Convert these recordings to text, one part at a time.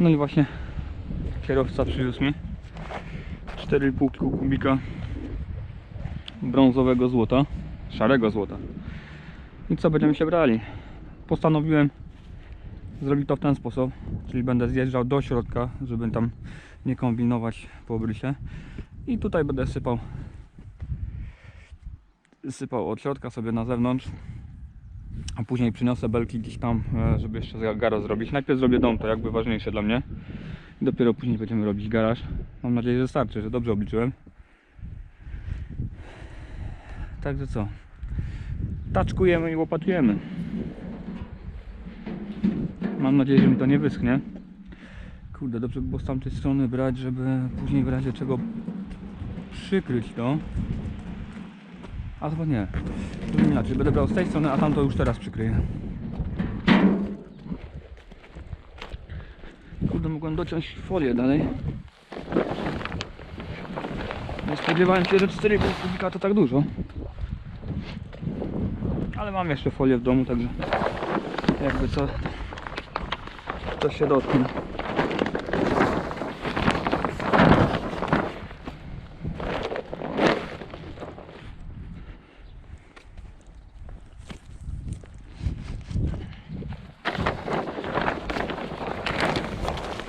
No i właśnie kierowca przywiózł mi 4,5 kubika brązowego złota, szarego złota. I co będziemy się brali? Postanowiłem zrobić to w ten sposób, czyli będę zjeżdżał do środka, żeby tam nie kombinować po obrysie. I tutaj będę sypał sypał od środka sobie na zewnątrz a później przyniosę belki gdzieś tam, e, żeby jeszcze garaż zrobić. Najpierw zrobię dom, to jakby ważniejsze dla mnie. I dopiero później będziemy robić garaż. Mam nadzieję, że starczy, że dobrze obliczyłem. Także co? Taczkujemy i łopatujemy. Mam nadzieję, że mi to nie wyschnie. Kurde, dobrze by było z tamtej strony brać, żeby później w razie czego przykryć to. A chyba nie. To inaczej, będę brał z tej strony, a tamto już teraz przykryję. Kurde, mogłem dociąć folię dalej. Nie spodziewałem się, że 4,5 kubika to tak dużo. Ale mam jeszcze folię w domu, także jakby co, to się dotknie.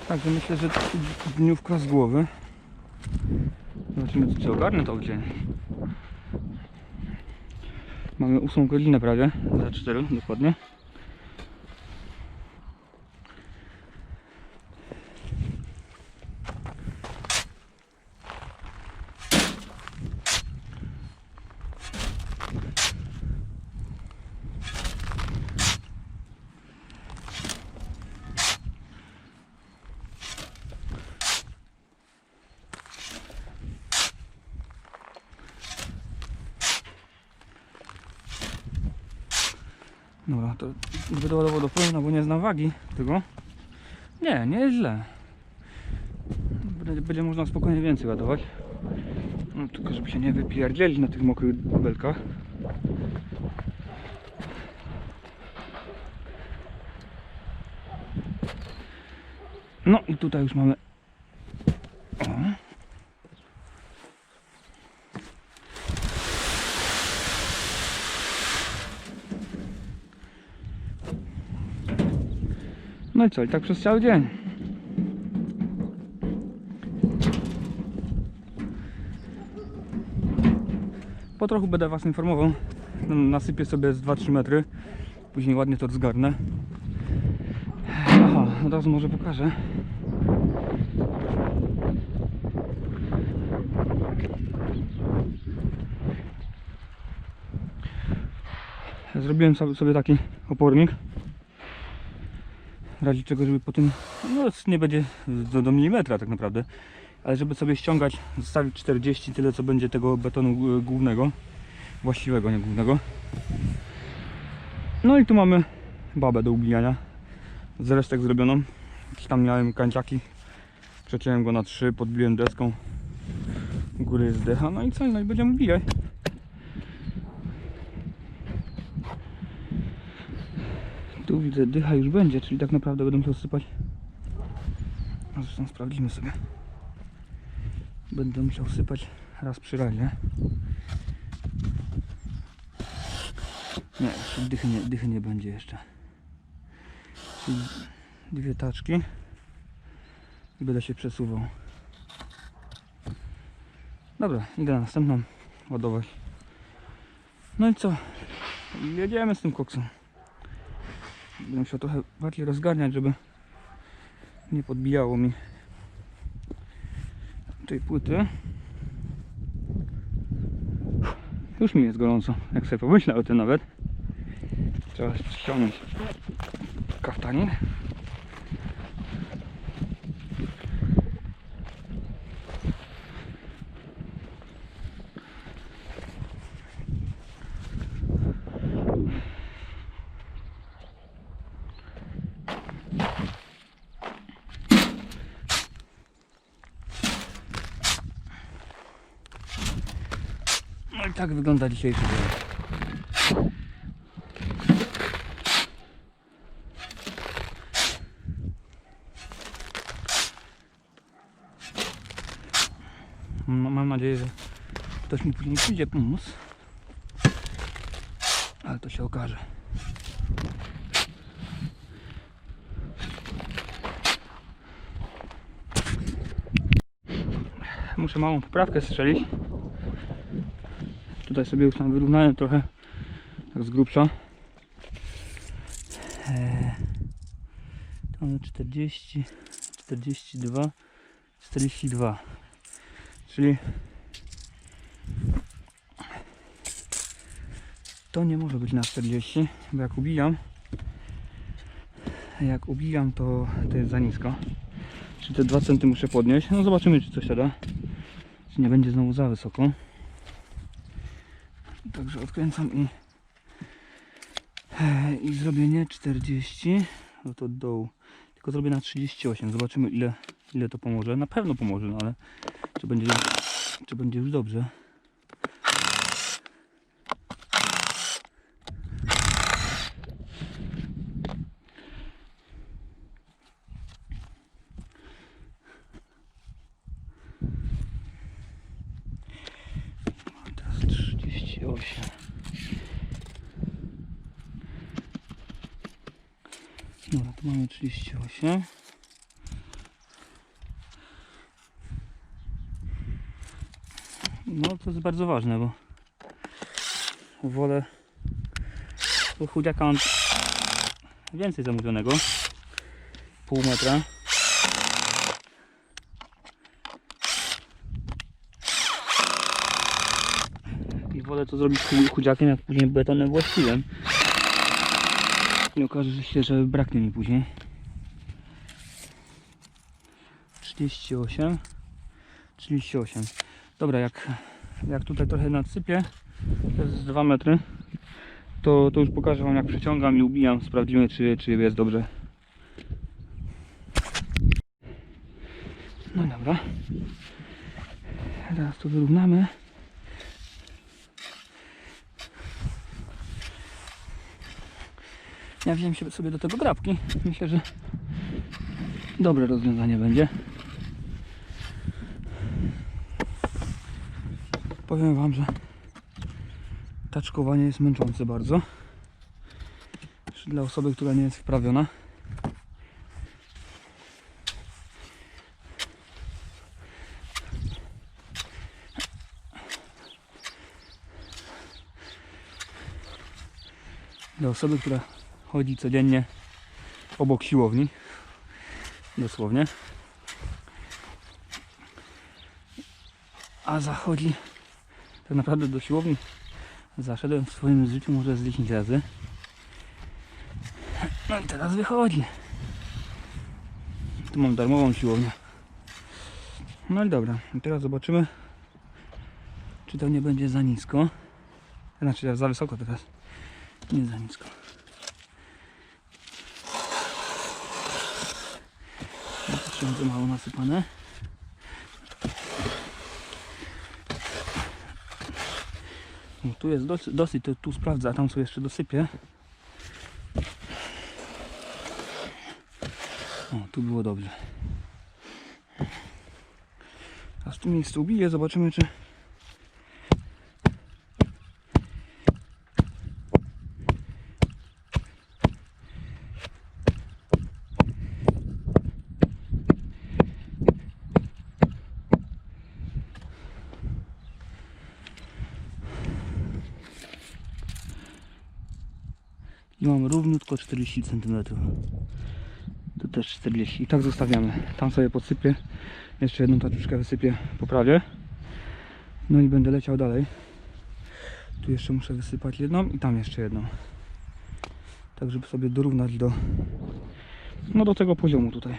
Także myślę, że dniówka z głowy. Zobaczymy, czy ogarnę to dzień. Mamy 8 godzinę prawie, za 4 dokładnie. Dobra, to będę ładował do pełna, bo nie znam wagi tego. Nie, nie jest źle. Będzie, będzie można spokojnie więcej ładować. No, tylko żeby się nie wypierdzieli na tych mokrych belkach. No i tutaj już mamy o. No i tak przez cały dzień. Po trochu będę Was informował. Nasypię sobie z 2-3 metry. Później ładnie to zgarnę. Aha, od razu może pokażę. Zrobiłem sobie taki opornik w razie czego, żeby po tym, no nie będzie do, do milimetra tak naprawdę, ale żeby sobie ściągać, zostawić 40, tyle co będzie tego betonu głównego, właściwego, nie głównego. No i tu mamy babę do ubijania, z resztek zrobioną. Jakieś tam miałem kanciaki, przeciąłem go na 3, podbiłem deską, góry jest decha, no i co, no i będziemy ubijać. Tu widzę, dycha już będzie, czyli tak naprawdę będę musiał sypać. A Zresztą sprawdzimy sobie. Będę musiał sypać raz przy razie. Nie, dychy nie, dychy nie będzie jeszcze. Czyli dwie taczki i będę się przesuwał. Dobra, idę na następną ładować. No i co? Jedziemy z tym koksem. Będę musiał trochę bardziej rozgarniać, żeby nie podbijało mi tej płyty. Już mi jest gorąco, jak sobie pomyślę o tym nawet. Trzeba ściągnąć kaftanik. Tak wygląda dzisiejszy dzień. Mam nadzieję, że ktoś mi później przyjdzie pomóc. Ale to się okaże. Muszę małą poprawkę strzelić. Tutaj sobie już tam wyrównałem trochę tak z grubsza. Eee, mamy 40, 42, 42. Czyli to nie może być na 40, bo jak ubijam, jak ubijam to, to jest za nisko. Czy te 2 cm muszę podnieść? No zobaczymy czy coś się da. Czy nie będzie znowu za wysoko. Także odkręcam i e, i zrobię nie 40, no to dołu, tylko zrobię na 38. Zobaczymy ile, ile to pomoże. Na pewno pomoże, no ale czy będzie, czy będzie już dobrze. Mam Teraz 38. Dobra, tu mamy 38. No to jest bardzo ważne, bo wolę bo chudziaka mam więcej zamówionego. Pół metra. I wolę to zrobić chu- chudziakiem, jak później betonem właściwym. Nie okaże się, że braknie mi później. 38 38 Dobra, jak, jak tutaj trochę nadsypię To jest 2 metry to, to już pokażę wam jak przeciągam i ubijam. Sprawdzimy czy, czy jest dobrze. No dobra. Teraz to wyrównamy Ja wziąłem sobie do tego grabki. Myślę, że dobre rozwiązanie będzie. Powiem Wam, że taczkowanie jest męczące bardzo. Dla osoby, która nie jest wprawiona. Dla osoby, która chodzi codziennie obok siłowni. Dosłownie. A zachodzi tak naprawdę do siłowni. Zaszedłem w swoim życiu może z 10 razy. No i teraz wychodzi. Tu mam darmową siłownię. No i dobra, i teraz zobaczymy, czy to nie będzie za nisko. Znaczy za wysoko teraz. Nie za nisko. Wszędzie mało nasypane. O, tu jest dosyć, dosyć, to tu sprawdzę, a tam sobie jeszcze dosypię. O, tu było dobrze. A w tym miejscu ubiję, zobaczymy czy... I równiutko 40 cm. Tu też 40. I tak zostawiamy. Tam sobie podsypię. Jeszcze jedną taczuszkę wysypię po prawie. No i będę leciał dalej. Tu jeszcze muszę wysypać jedną i tam jeszcze jedną. Tak żeby sobie dorównać do no do tego poziomu tutaj.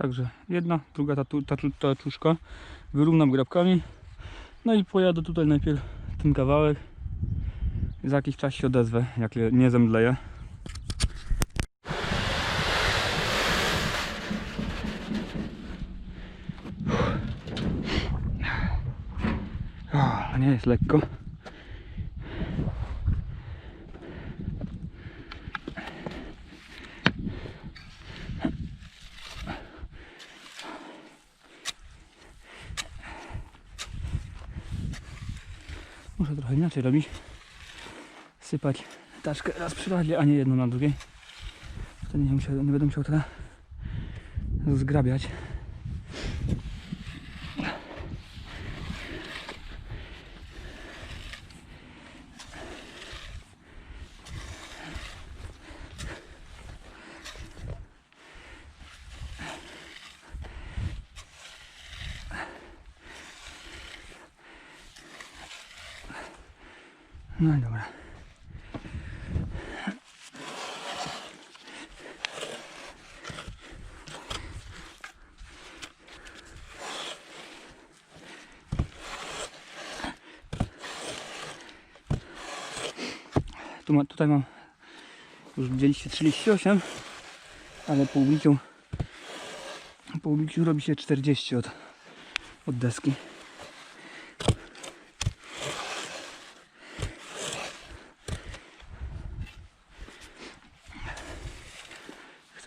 Także jedna, druga tatu. Wyrównam grabkami. No i pojadę tutaj najpierw ten kawałek. Za jakiś czas się odezwę, jak nie zemdleję. O, nie jest lekko. Inaczej robić. Sypać taczkę raz przy radle, a nie jedną na drugiej. Wtedy nie, musiał, nie będę musiał teraz zgrabiać. No i dobra. Tu ma, tutaj mam już widzieliście 38 ale po ubiciu po ubiciu robi się 40 od, od deski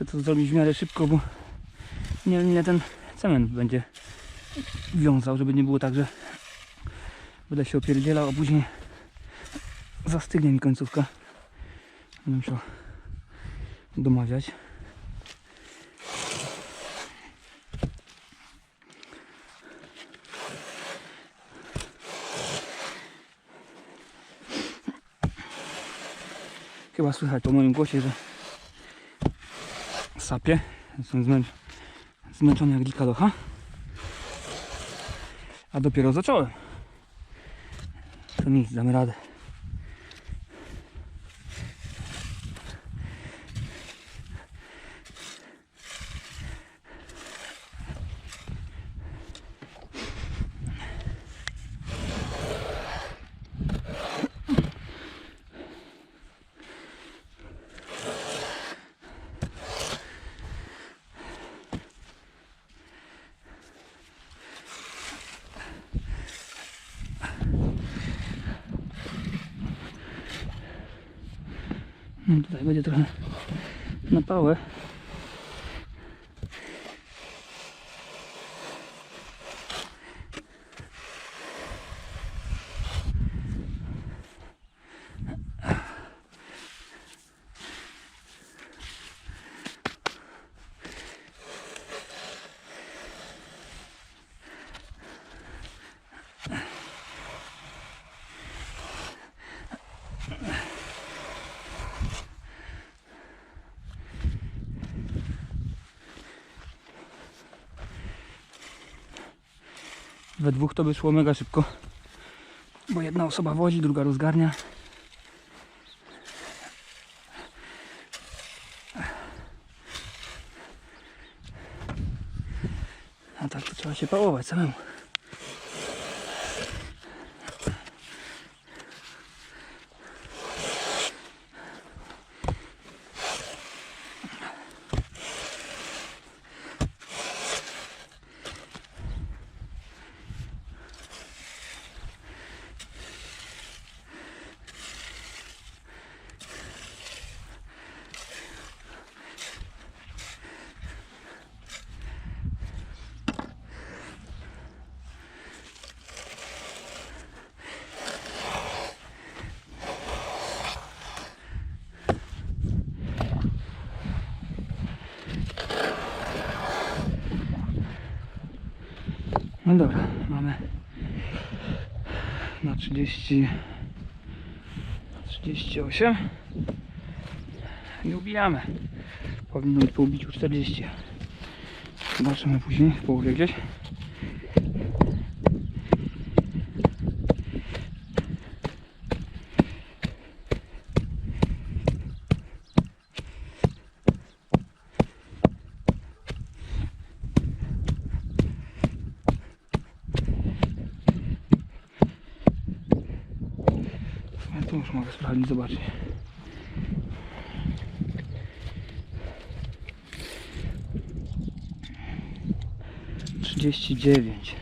chcę to zrobić w miarę szybko bo nie wiem ile ten cement będzie wiązał żeby nie było tak, że będę się opierdzielał a później zastygnie mi końcówka. Będę musiał domawiać. Chyba słychać po moim głosie, że sapie. Jestem zmę... zmęczony jak dzika docha. A dopiero zacząłem. To nic, damy radę. No tutaj będzie trochę na We dwóch to by szło mega szybko. Bo jedna osoba wozi, druga rozgarnia. A tak to trzeba się pałować samemu. No dobra, mamy na 30 38 i ubijamy. Powinno być po ubiciu 40. Zobaczymy później w połowie gdzieś. Ja sprawdzić, zobaczyć. Trzydzieści dziewięć.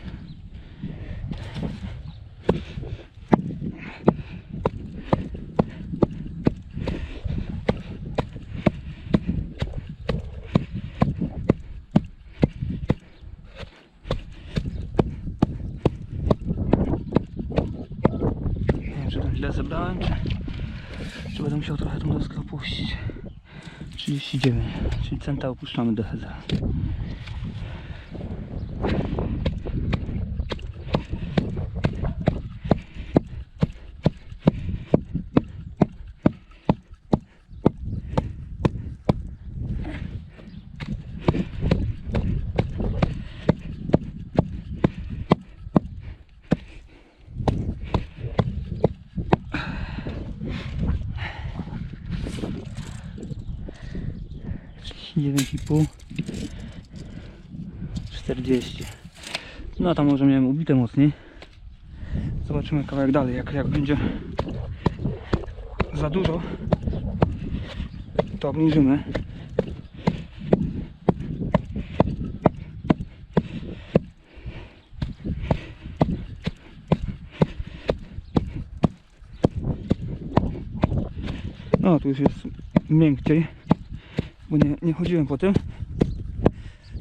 musiał trochę tą deskę opuścić. 39, czyli centa opuszczamy do Hezera. Dziewięć i pół. 40 no tam może miałem ubite mocniej. Zobaczymy kawałek dalej jak, jak będzie za dużo. To obniżymy. No tu już jest miękciej bo nie, nie chodziłem po tym,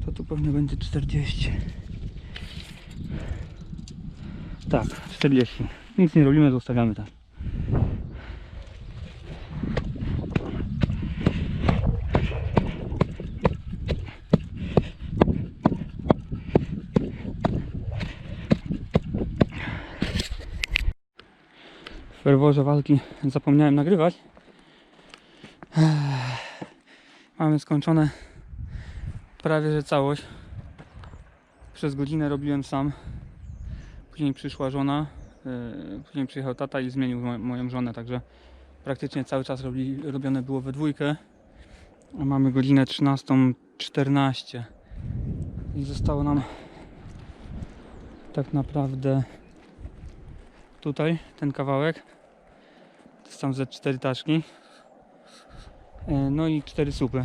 to tu pewnie będzie 40. Tak, 40. Nic nie robimy, zostawiamy tak. W ferworze walki zapomniałem nagrywać. Mamy skończone prawie że całość. Przez godzinę robiłem sam. Później przyszła żona. yy, Później przyjechał tata i zmienił mo- moją żonę, także praktycznie cały czas robi, robione było we dwójkę. A mamy godzinę 13.14 i zostało nam tak naprawdę tutaj ten kawałek. To tam ze cztery taczki. E, No i cztery supy.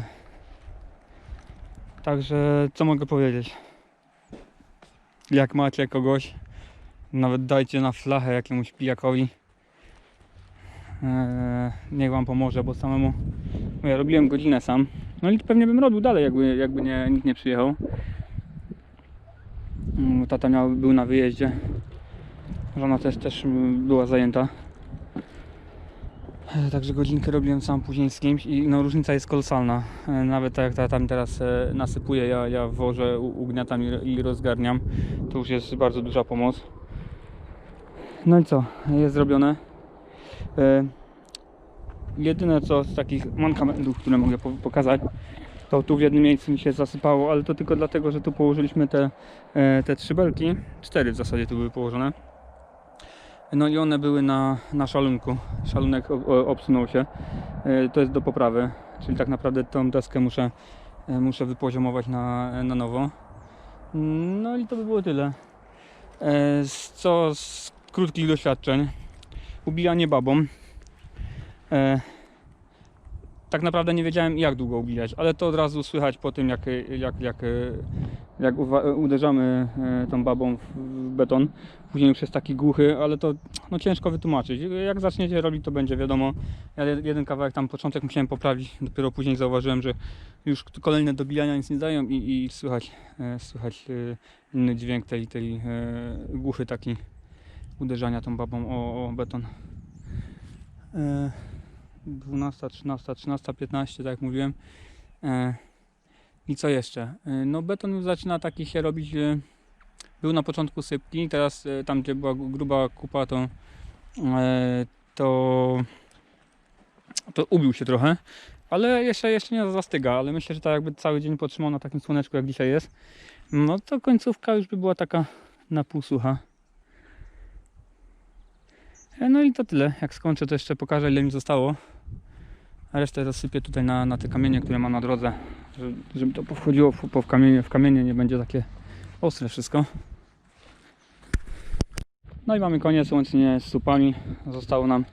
Także co mogę powiedzieć? Jak macie kogoś, nawet dajcie na flachę jakiemuś pijakowi. Eee, niech wam pomoże, bo samemu ja robiłem godzinę sam. No i pewnie bym robił dalej, jakby, jakby nie, nikt nie przyjechał. Mm, Tata miał, był na wyjeździe. Żona też, też była zajęta. E, Także godzinkę robiłem sam później z kimś i no różnica jest kolosalna. E, Nawet tak jak ta tam teraz e, nasypuję, ja, ja wożę, ugniatam i, rozgarniam. To już jest bardzo duża pomoc. No i co? Jest zrobione. Jedyne co z takich mankamentów, które mogę po- pokazać, to tu w jednym miejscu mi się zasypało, ale to tylko dlatego, że tu położyliśmy te, te trzy belki. Cztery w zasadzie tu były położone. No i one były na, na szalunku. Szalunek obsunął się. E, To jest do poprawy, czyli tak naprawdę tą deskę muszę, e, muszę wypoziomować na, na nowo. No i to by było tyle. E, co z krótkich doświadczeń. Ubijanie babą. Tak naprawdę nie wiedziałem jak długo ubijać, ale to od razu słychać po tym jak, jak, jak, jak uwa- uderzamy e, tą babą w beton. Później już jest taki głuchy, ale to no, ciężko wytłumaczyć. Jak zaczniecie robić, to będzie wiadomo. Ja jed- jeden kawałek tam początek musiałem poprawić, dopiero później zauważyłem, że już kolejne dobijania nic nie dają i, i słychać, e, słychać e, inny dźwięk tej, tej e, głuchy taki uderzania tą babą o, o beton. E, 12, 13, 13, 15, tak jak mówiłem. E, I co jeszcze? E, No beton już zaczyna taki się robić. e, Był na początku sypki, teraz e, tam gdzie była gru- gruba kupa to to to ubił się trochę, ale jeszcze, jeszcze nie zastyga, ale myślę, że tak jakby cały dzień potrzymał na takim słoneczku jak dzisiaj jest, no to końcówka już by była taka na pół sucha. E, No i to tyle. Jak skończę, to jeszcze pokażę ile mi zostało. A resztę rozsypię tutaj na, na te kamienie, które mam na drodze, żeby, to powchodziło w, po w kamienie, w kamienie, nie będzie takie ostre wszystko. No i mamy koniec łącznie z supami. Zostało nam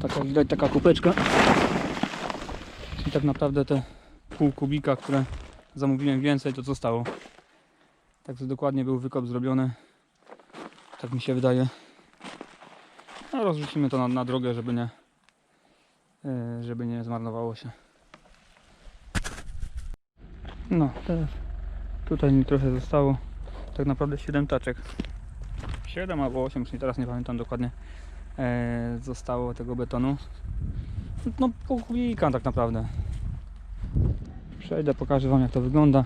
taka widać taka kupeczka. Czyli tak naprawdę te pół kubika, które zamówiłem więcej, to zostało. Także dokładnie był wykop zrobiony. Tak mi się wydaje. No, rozrzucimy to na, na drogę, żeby nie, żeby nie zmarnowało się. No, teraz tutaj mi trochę zostało. Tak naprawdę 7 taczek. 7 albo 8, czyli teraz nie pamiętam dokładnie. E, zostało tego betonu. No pół kubika tak naprawdę. Przejdę, pokażę wam jak to wygląda.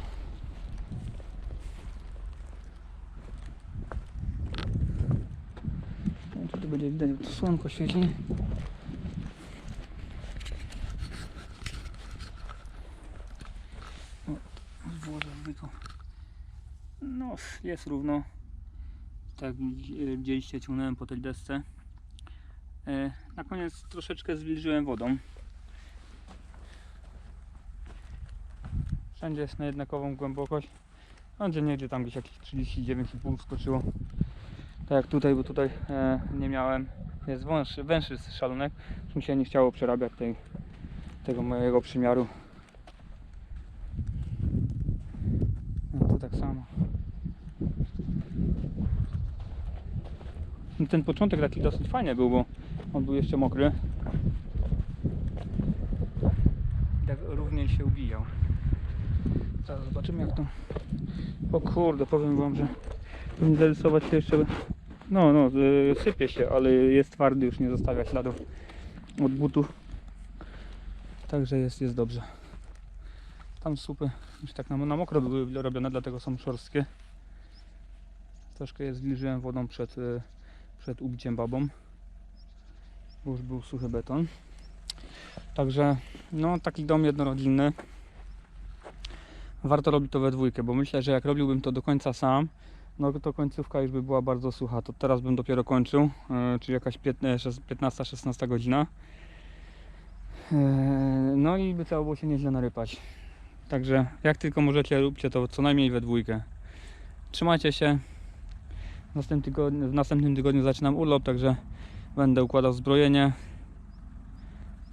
Nie wiem, czy tu będzie widać, bo tu słonko świeci. O, włożę zwykłą. No, jest równo. Tak widzieliście, ciągnąłem po tej desce. E, Na koniec troszeczkę zwilżyłem wodą. Wszędzie jest na jednakową głębokość. Będzie niedzie tam gdzieś jakieś 39,5 skoczyło. Tak jak tutaj, bo tutaj e, nie miałem. Jest węższy szalunek. Już mi się nie chciało przerabiać tej, tego mojego przymiaru. No to tak samo. No ten początek taki dosyć fajny był, bo on był jeszcze mokry. Tak równiej się ubijał. Zaraz zobaczymy jak to... O kurde, powiem wam, że powinien zarysować się jeszcze... No, no, y, sypie się, ale jest twardy, już nie zostawia śladów od butów. Także jest, jest dobrze. Tam słupy już tak na, na mokro były robione, dlatego są szorstkie. Troszkę je zbliżyłem wodą przed, y, przed ubiciem babą. Bo już był suchy beton. Także no taki dom jednorodzinny. Warto robić to we dwójkę, bo myślę, że jak robiłbym to do końca sam, no to końcówka już by była bardzo sucha. To teraz bym dopiero kończył, e, czyli jakaś 15-16 godzina. E, no i by trzeba było się nieźle narypać. Także jak tylko możecie, róbcie to co najmniej we dwójkę. Trzymajcie się. W następnym tygodniu, w następnym tygodniu zaczynam urlop, także będę układał zbrojenie.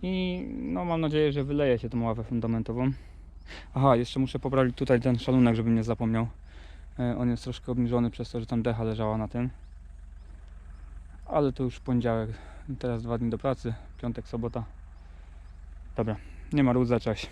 I no mam nadzieję, że wyleje się tą ławę fundamentową. Aha, jeszcze muszę poprawić tutaj ten szalunek, żebym nie zapomniał. E, On jest troszkę obniżony przez to, że tam decha leżała na tym. Ale to już poniedziałek. Teraz dwa dni do pracy. Piątek, sobota. Dobra, nie ma ród, zacząć.